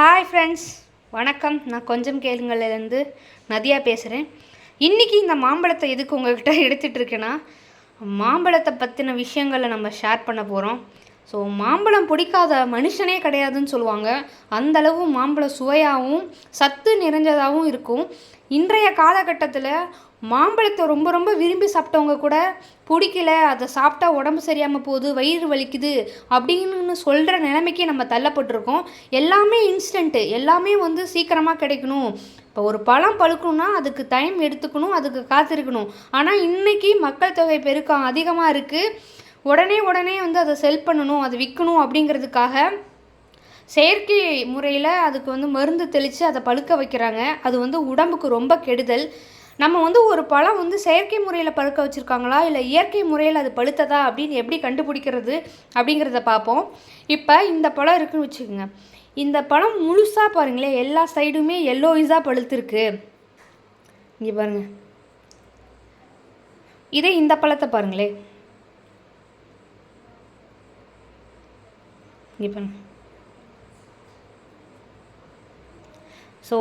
Hi friends வணக்கம். நான் கொஞ்சம் கேளுங்கள்லேருந்து நதியா பேசுகிறேன் இன்றைக்கி இந்த மாம்பழத்தை எதுக்கு உங்கள்கிட்ட எடுத்துகிட்டு இருக்கேன்னா மாம்பழத்தை பற்றின விஷயங்களை நம்ம ஷேர் பண்ண போகிறோம் ஸோ மாம்பழம் பிடிக்காத மனுஷனே கிடையாதுன்னு சொல்லுவாங்க. அந்தளவு மாம்பழம் சுவையாகவும் சத்து நிறைஞ்சதாகவும் இருக்கும். இன்றைய காலகட்டத்தில் மாம்பழத்தை ரொம்ப ரொம்ப விரும்பி சாப்பிட்டவங்க கூட பிடிக்கல அதை சாப்பிட்டா உடம்பு சரியாமல் போகுது வயிறு வலிக்குது அப்படின்னு சொல்கிற நிலைமைக்கு நம்ம தள்ளப்பட்டிருக்கோம். எல்லாமே இன்ஸ்டண்ட்டு எல்லாமே வந்து சீக்கிரமாக கிடைக்கணும். இப்போ ஒரு பழம் பழுக்கணும்னா அதுக்கு டைம் எடுத்துக்கணும் அதுக்கு காத்திருக்கணும். ஆனால் இன்றைக்கி மக்கள் தொகை பெருக்கம் அதிகமாக இருக்குது உடனே உடனே வந்து அதை செல் பண்ணணும் அதை விற்கணும் அப்படிங்கிறதுக்காக செயற்கை முறையில் அதுக்கு வந்து மருந்து தெளித்து அதை பழுக்க வைக்கிறாங்க. அது வந்து உடம்புக்கு ரொம்ப கெடுதல். நம்ம வந்து ஒரு பழம் வந்து செயற்கை முறையில் பழுக்க வச்சுருக்காங்களா? இல்லை இயற்கை முறையில் அது பழுத்ததா? அப்படின்னு எப்படி கண்டுபிடிக்கிறது அப்படிங்கிறத பார்ப்போம். இப்போ இந்த பழம் இருக்குன்னு வச்சுக்கோங்க. இந்த பழம் முழுசாக பாருங்களேன் எல்லா சைடுமே எல்லோயிஸாக பழுத்துருக்கு. இங்கே பாருங்கள் இதே இந்த பழத்தை பாருங்களேன். இங்கே பாருங்கள் ஸோ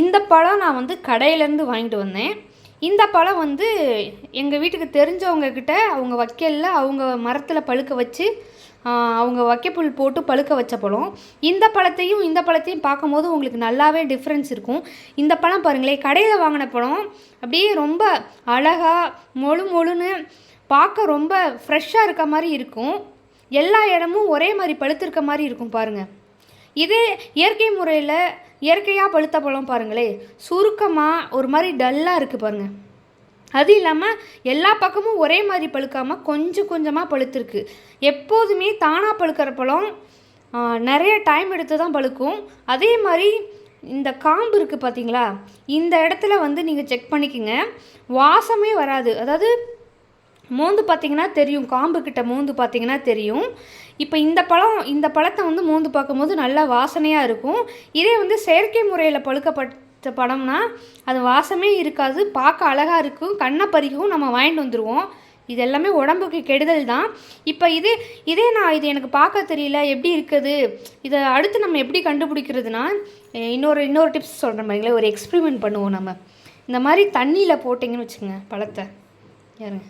இந்த பழம் நான் வந்து கடையிலேருந்து வாங்கிட்டு வந்தேன். இந்த பழம் வந்து எங்கள் வீட்டுக்கு தெரிஞ்சவங்கக்கிட்ட அவங்க வைக்கலில் அவங்க மரத்தில் பழுக்க வச்சு அவங்க வைக்கப்புல் போட்டு பழுக்க வச்ச பழம். இந்த பழத்தையும் இந்த பழத்தையும் பார்க்கும்போது உங்களுக்கு நல்லாவே டிஃப்ரென்ஸ் இருக்கும். இந்த பழம் பாருங்களேன் கடையில் வாங்கின பழம். அப்படியே ரொம்ப அழகாக மொழு மொழுன்னு பார்க்க ரொம்ப ஃப்ரெஷ்ஷாக இருக்க மாதிரி இருக்கும். எல்லா இடமும் ஒரே மாதிரி பழுத்திருக்க மாதிரி இருக்கும் பாருங்கள் இதே இயற்கை முறையில் இயற்கையாக பழுத்த பழம் பாருங்களேன் சுருக்கமாக ஒரு மாதிரி டல்லாக இருக்குது பாருங்கள் அது இல்லாமல் எல்லா பக்கமும் ஒரே மாதிரி பழுக்காமல் கொஞ்சம் கொஞ்சமாக பழுத்துருக்கு. எப்போதுமே தானாக பழுக்கிற பழம் நிறைய டைம் எடுத்து தான் பழுக்கும். அதே மாதிரி இந்த காம்பு இருக்குது பார்த்தீங்களா இந்த இடத்துல வந்து நீங்கள் செக் பண்ணிக்கோங்க. வாசமே வராது. அதாவது மோந்து பார்த்தீங்கன்னா தெரியும் காம்பு கிட்ட மோந்து பார்த்தீங்கன்னா தெரியும். இப்போ இந்த பழம் இந்த பழத்தை வந்து மோந்து பார்க்கும்போது நல்லா வாசனையாக இருக்கும். இதே வந்து செயற்கை முறையில் பழுக்கப்பட்ட பழம்னா அது வாசமே இருக்காது பார்க்க அழகாக இருக்கும். கண்ணை பறிக்கவும் நம்ம வாங்கிட்டு வந்துடுவோம் இது எல்லாமே உடம்புக்கு கெடுதல் தான். இப்போ இது இதே நான் இது எனக்கு பார்க்க தெரியல எப்படி இருக்குது? இதை அடுத்து நம்ம எப்படி கண்டுபிடிக்கிறதுனா இன்னொரு இன்னொரு டிப்ஸ் சொல்கிற மாதிரிங்களே ஒரு எக்ஸ்பிரிமெண்ட் பண்ணுவோம் நம்ம. இந்த மாதிரி தண்ணியில் போட்டிங்கன்னு வச்சுங்க பழத்தை. யாருங்க?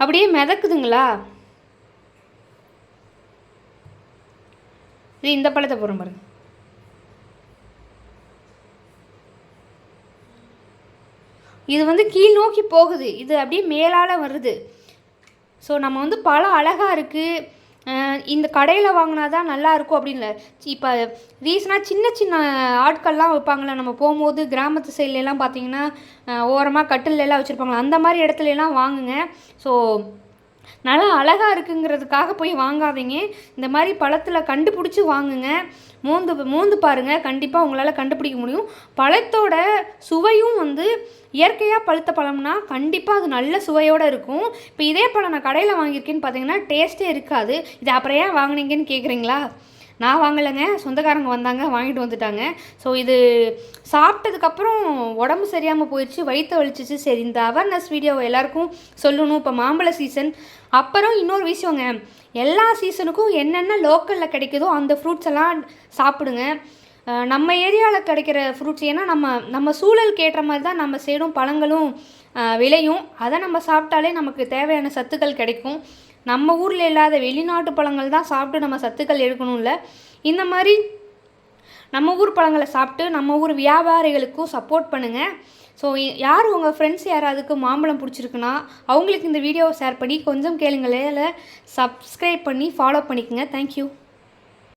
அப்படியே மிதக்குதுங்களா? இது இந்த பழத்தை போகிற பாருங்க. இது வந்து கீழ் நோக்கி போகுது. இது அப்படியே மேலால் வருது. ஸோ நம்ம வந்து பழம் அழகாக இருக்குது இந்த கடையில் வாங்கினா தான் நல்லாயிருக்கும் அப்படின்னு இப்போ ரீசனாக சின்ன சின்ன ஆட்கள்லாம் வைப்பாங்களே நம்ம போகும்போது கிராமத்து சைட்லலாம் பார்த்தீங்கன்னா ஓரமாக கட்டிலெல்லாம் வச்சுருப்பாங்களா அந்த மாதிரி இடத்துலலாம் வாங்குங்க. ஸோ நல்லா அழகாக இருக்குங்கிறதுக்காக போய் வாங்காதீங்க. இந்த மாதிரி பழத்தில் கண்டுபிடிச்சி வாங்குங்க. மோந்து மோந்து பாருங்கள் கண்டிப்பாக உங்களால் கண்டுபிடிக்க முடியும். பழத்தோட சுவையும் வந்து இயற்கையாக பழுத்த பழம்னா கண்டிப்பாக அது நல்ல சுவையோடு இருக்கும். இப்போ இதே பழம் நான் கடையில் வாங்கியிருக்கேன்னு பார்த்தீங்கன்னா டேஸ்ட்டே இருக்காது. இது அப்புறம் ஏன் வாங்கினீங்கன்னு கேட்குறீங்களா நான் வாங்கலைங்க. சொந்தக்காரங்க வந்தாங்க வாங்கிட்டு வந்துட்டாங்க. ஸோ இது சாப்பிட்டதுக்கப்புறம் உடம்பு சரியாமல் போயிடுச்சு வயிற்று வலிச்சிச்சு. சரி இந்த அவேர்னஸ் வீடியோவை எல்லாருக்கும் சொல்லணும். இப்போ மாம்பழ சீசன் அப்புறம் இன்னொரு விஷயங்க. எல்லா சீசனுக்கும் என்னென்ன லோக்கலில் கிடைக்குதோ அந்த ஃப்ரூட்ஸ் எல்லாம் சாப்பிடுங்க. நம்ம ஏரியாவில் கிடைக்கிற ஃப்ரூட்ஸ் ஏன்னா நம்ம நம்ம சூழலுக்கு ஏற்ற மாதிரி தான் நம்ம சைடும் பழங்களும் விளையும். அதை நம்ம சாப்பிட்டாலே நமக்கு தேவையான சத்துக்கள் கிடைக்கும். நம்ம ஊரில் இல்லாத வெளிநாட்டு பழங்கள் தான் சாப்பிட்டு நம்ம சத்துக்கள் எடுக்கணும்ல. இந்த மாதிரி நம்ம ஊர் பழங்களை சாப்பிட்டு நம்ம ஊர் வியாபாரிகளுக்கும் சப்போர்ட் பண்ணுங்கள் ஸோ யார் உங்கள் ஃப்ரெண்ட்ஸ் யாராவதுக்கு மாம்பழம் பிடிச்சிருக்குன்னா அவங்களுக்கு இந்த வீடியோவை ஷேர் பண்ணி கொஞ்சம் கேளுங்களே சப்ஸ்கிரைப் பண்ணி ஃபாலோ பண்ணிக்கோங்க. Thank you